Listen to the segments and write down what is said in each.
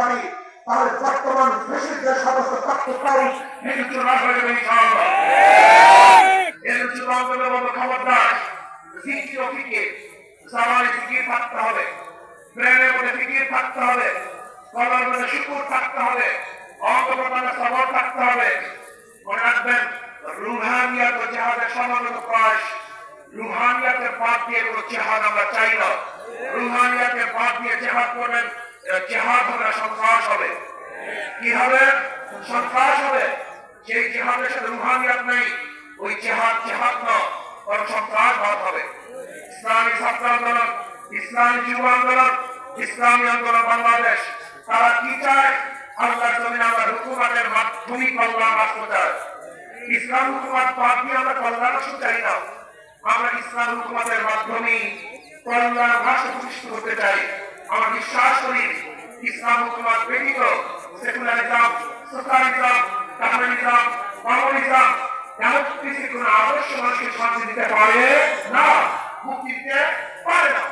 পারি তাহলে বর্তমান ফেসিলিটির সমস্ত তত্ত্বকারী মৃত্যু না হয়ে যাবে ইনশাআল্লাহ। এর যুবকদের মতো খবরদার ফিকির ফিকির সামানে ফিকির থাকতে হবে। ব্রেনের মধ্যে ফিকির থাকতে হবে। কলার মধ্যে শুকুর থাকতে হবে। অঙ্গপ্রদানে সবর থাকতে হবে। মনে রাখবেন রুহানিয়াত জেহাদের প্রয়াস বাদ দিয়ে কোনো জেহাদ আমরা চাই না। রুহানিয়াতের বাদ দিয়ে জেহাদ করবেন জেহাদ হবে সন্ত্রাস হবে? কি হবে? হবে। যে জেহাদের সাথে নেই। ওই জেহাদ জেহাদ না বরং সন্ত্রাসবাদ হবে। বাংলাদেশ। তারা কি চায়? আল্লাহ আমরা হুকুমাতের মাধ্যমিক কল্যাণ রাষ্ট্র চায় ইসলাম হুকুমাত বাদ আমরা কল্যাণ রাষ্ট্র চাই না। আমরা ইসলাম হুকুমাতের মাধ্যমে কল্যাণ রাষ্ট্র প্রতিষ্ঠিত করতে চাই। আমরা বিশ্বাস করি, ইসলাম হুকুমাত ব্যতীত সেকুলারিজম সোশ্যালিজম কাহানিজম কমিউনিজম এমন কিছু আদর্শ মানুষকে শান্তি দিতে পারে না, মুক্তি দিতে পারে না।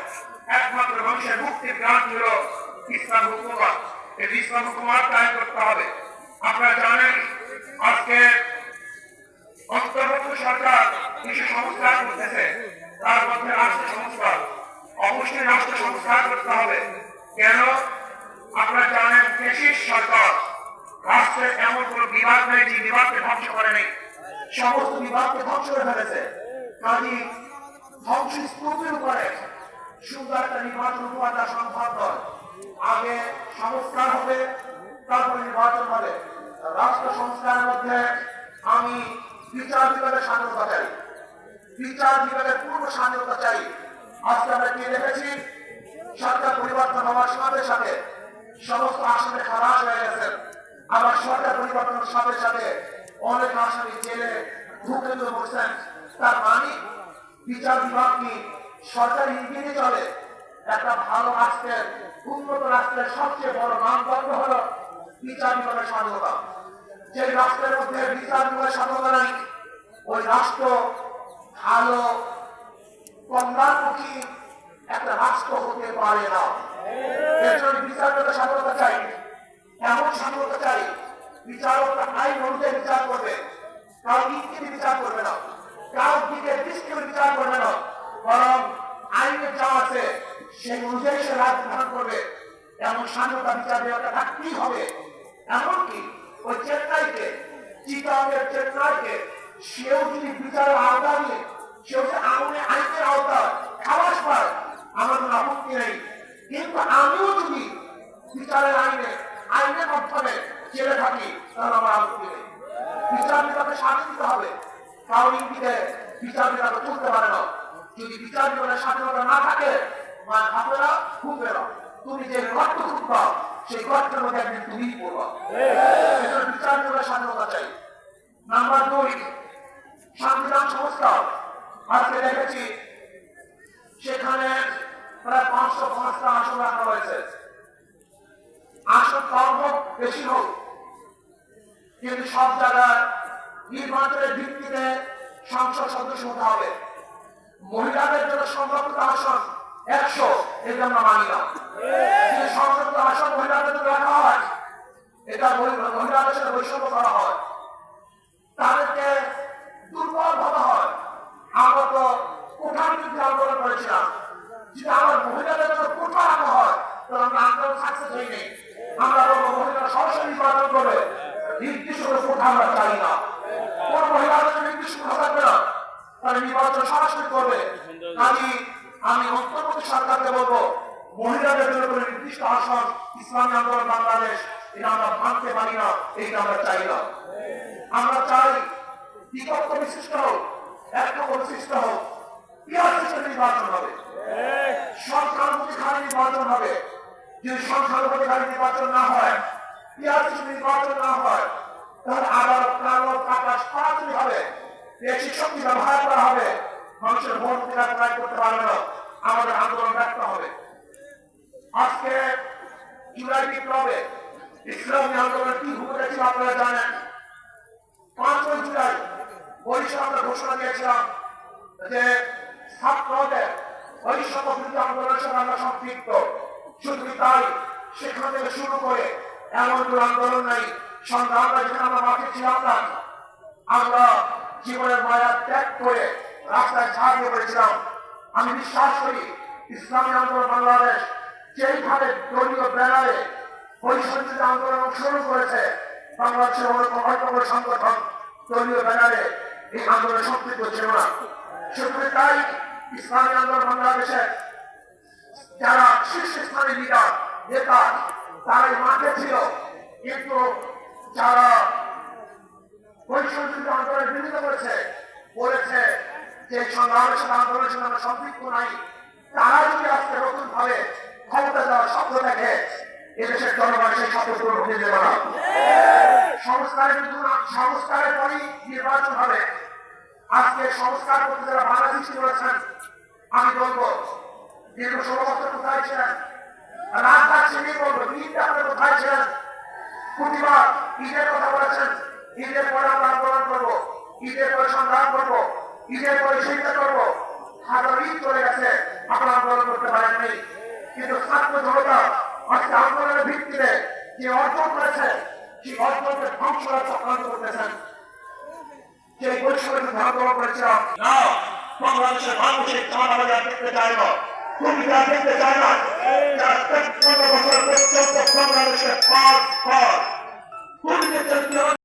একমাত্র মানুষের মুক্তির গান হল ইসলাম ইসলাম করতে হবে। আপনারা জানেন, আজকে অন্তর্বর্তী সরকার কিছু সংস্কার করতেছে। তার মধ্যে রাষ্ট্র সংস্কার। অবশ্যই রাষ্ট্র সংস্কার করতে হবে। কেন? আপনারা জানেন ব্রিটিশ সরকার রাষ্ট্রের এমন কোন বিভাগ নেই যে বিভাগকে ধ্বংস করে নেই। সমস্ত বিভাগকে ধ্বংস করে ফেলেছে। কাজী ধ্বংস স্তূপের উপরে সুন্দর একটা নির্বাচন হওয়া যা সম্ভব নয়। আগে সংস্কার হবে, তারপরে নির্বাচন হবে। রাষ্ট্র সংস্কারের মধ্যে আমি বিচার বিভাগের স্বাধীনতা চাই। বিচার বিভাগের পূর্ণ স্বাধীনতা চাই। আজকে আমরা কি দেখেছি? সরকার পরিবর্তন হওয়ার সাথে সাথে সমস্ত আসামে খারাপ হয়ে গেছে। আবার সরকার পরিবর্তনের সাথে সাথে অনেক আসামি জেলে ঢুকে তো বসছেন। তার মানে বিচার বিভাগ কি সরকারি ইঞ্জিনে চলে? একটা ভালো রাষ্ট্রের, উন্নত রাষ্ট্রের সবচেয়ে বড় মানদণ্ড হলো বিচার বিভাগের স্বাধীনতা। যে রাষ্ট্রের মধ্যে বিচার বিভাগের স্বাধীনতা নাই, ওই রাষ্ট্র ভালো কল্যাণমুখী একটা রাষ্ট্র হতে পারে না। এর জন্য বিচার স্বাধীনতা চাই। এমন স্বাধীনতা চাই, বিচারকরা আইন অনুযায়ী বিচার করবে। কারও ইঙ্গিতে বিচার করবে না। কারও দিকে দৃষ্টি বিচার করবে না। বরং আইনে যা আছে, সেই অনুযায়ী সে রায় প্রদান করবে। এমন স্বাধীনতা বিচার বিভাগটা থাকতেই হবে? এমনকি ওই চেন্নাইকে চিটাগের চেন্নাইকে সেও যদি বিচারের আওতা নিয়ে সেও যে আগুনে আইনের আওতা খালাস পায় আমার কোনো আপত্তি নেই কিন্তু আমিও যদি বিচারের আইনে আইনের মাধ্যমে জেলে থাকি তাহলে আমার আপত্তি নেই বিভাগকে স্বাধীন হবে। কারণ ইঙ্গিতে বিচার বিভাগ চলতে পারে না। যদি বিচার বিভাগের স্বাধীনতা না থাকে, মা খাবে না না। তুমি যে গর্ত খুঁজবা সেই গর্তের মধ্যে একদিন তুমি পড়বা। বিচার বিভাগের স্বাধীনতা চাই। নাম্বার দুই, সংবিধান সংস্কার আজকে দেখেছি, সেখানে প্রায় পাঁচশো পাঁচটা আসন রাখা হয়েছে। আসন কম হোক বেশি হোক, কিন্তু সব জায়গায় নির্বাচনের ভিত্তিতে সংসদ সদস্য হতে হবে। মহিলাদের জন্য সংরক্ষিত আসন একশো, এটা আমরা মানি না। সংরক্ষিত আসন মহিলাদের জন্য রাখা হয়, এটা মহিলাদের সাথে বৈষম্য করা হয়। তাদেরকে দুর্বল ভাবা হয়। আমরা তো কোঠার বিরুদ্ধে আন্দোলন করেছিলাম। যদি আমার মহিলাদের জন্য কোঠা রাখা হয়, তাহলে আমরা আন্দোলন সাকসেস হয়নি। আমরা বলব মহিলারা সরাসরি নির্বাচন করবে। নির্দিষ্ট কোঠা আমরা চাই না। কোন মহিলাদের জন্য কোঠা থাকবে না। তাহলে নির্বাচন সরাসরি করবে। কাজী আমি অন্তর্বর্তী সরকারকে বলব, মহিলাদের জন্য কোনো নির্দিষ্ট আসন ইসলামী আন্দোলন বাংলাদেশ, এটা আমরা মানতে পারি না, এটা আমরা চাই না। আমরা চাই বিকল্প বিশিষ্ট হোক, এক বিশিষ্ট হোক নির্বাচন হবে। সংখ্যানুপাতিক নির্বাচন হবে। যদি সংখ্যানুপাতিক নির্বাচন না হয় নির্বাচন না হয় তাহলে আবার কালো আকাশ সরাসরি হবে। বেশি শক্তি ব্যবহার করা হবে। মানুষের ভোট অধিকার প্রয়োগ করতে পারবে না। আমাদের আন্দোলন ব্যর্থ হবে। আজকে জুলাই বিপ্লবে ইসলামী আন্দোলন কি ভূমিকা ছিল আপনারা জানেন? পাঁচই জুলাই বরিশাল আমরা ঘোষণা দিয়েছিলাম যে ছাত্রদের বৈষম্য বিরোধী আন্দোলনের সঙ্গে আমরা সম্পৃক্ত। শুধু তাই, সেখান থেকে শুরু করে এমন আন্দোলন নাই। আমরা মাঠে ছিলাম না আমরা জীবনের মায়া ত্যাগ করে রাস্তায় ঝাঁপিয়ে পড়েছিলাম আমি বিশ্বাস করি ইসলামী আন্দোলন বাংলাদেশ যেইভাবে দলীয় ব্যানারে আন্দোলন অংশগ্রহণ করেছে বাংলাদেশের অন্যতম অন্যতম সংগঠন দলীয় ব্যানারে এই আন্দোলনে সম্পৃক্ত ছিল না শুধু তাই ইসলামী আন্দোলন বাংলাদেশের যারা শীর্ষস্থানীয় লিডার নেতা তারাই মাঠে ছিল কিন্তু যারা বলেছে সংস্কারের কিন্তু নির্বাচন হবে, আজকে সংস্কার করতে যারা বাধা সৃষ্টি আমি বলব, দীর্ঘ ষোলো বছর কোথায় ছিলেন। কোথায় ছিলেন? প্রতিবার ঈদের কথা বলেছেন? ঈদের পরে আমরা আন্দোলন করব? ঈদের পরে সংগ্রাম করব? ঈদের পরে চিন্তা করব? ঈদ চলে গেছে। আপনারা আন্দোলন করতে পারেন। নাই কিন্তু ছাত্র জনতা আজকে আন্দোলনের ভিত্তিতে যে অর্জন করেছে সেই অর্জনকে ধ্বংস করার চক্রান্ত করতেছেন। যে পরিশ্রমের আন্দোলন করেছিলাম না বাংলাদেশের মানুষের চাঁদা বাজার দেখতে চায় না। ভূমিকা দেখতে চায় না। বছর পর্যন্ত বাংলাদেশের পাঁচ পর